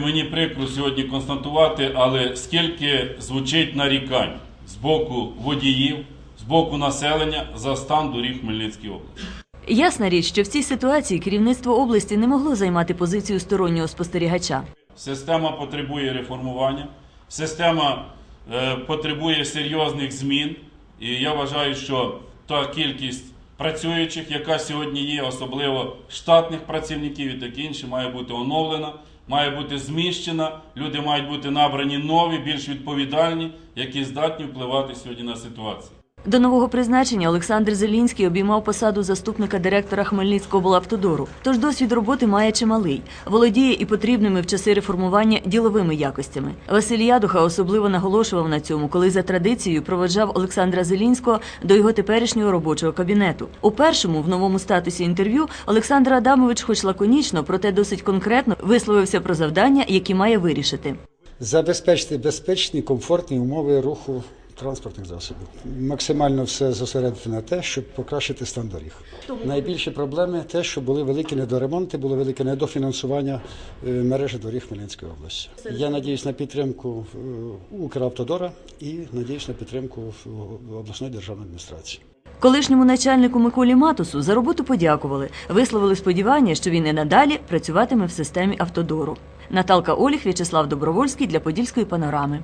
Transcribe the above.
Мені прикро сьогодні констатувати, але скільки звучить нарікань з боку водіїв, з боку населення за стан доріг Хмельницької області. Ясна річ, що в цій ситуації керівництво області не могло займати позицію стороннього спостерігача. Система потребує реформування, система е, потребує серйозних змін. І я вважаю, що та кількість працюючих, яка сьогодні є, особливо штатних працівників і таке інше, має бути оновлена, має бути зміщена. Люди мають бути набрані нові, більш відповідальні, які здатні впливати сьогодні на ситуацію. До нового призначення Олександр Зелінський обіймав посаду заступника директора Хмельницького облавтодору. Тож досвід роботи має чималий, володіє і потрібними в часи реформування діловими якостями. Василь Ядуха особливо наголошував на цьому, коли за традицією проведжав Олександра Зелінського до його теперішнього робочого кабінету. У першому в новому статусі інтерв'ю Олександр Адамович, хоч лаконічно, проте досить конкретно висловився про завдання, які має вирішити. Забезпечити безпечні, комфортні умови руху транспортних засобів. Максимально все зосередити на те, щоб покращити стан доріг. Найбільші проблеми те, що були великі недоремонти, було велике недофінансування е, мережі доріг Хмельницької області. Я надіюсь на підтримку е, Укравтодора і надіюсь на підтримку обласної державної адміністрації. Колишньому начальнику Миколі Матусу за роботу подякували, висловили сподівання, що він і надалі працюватиме в системі автодору. Наталка Оліх, В'ячеслав Добровольський для Подільської панорами.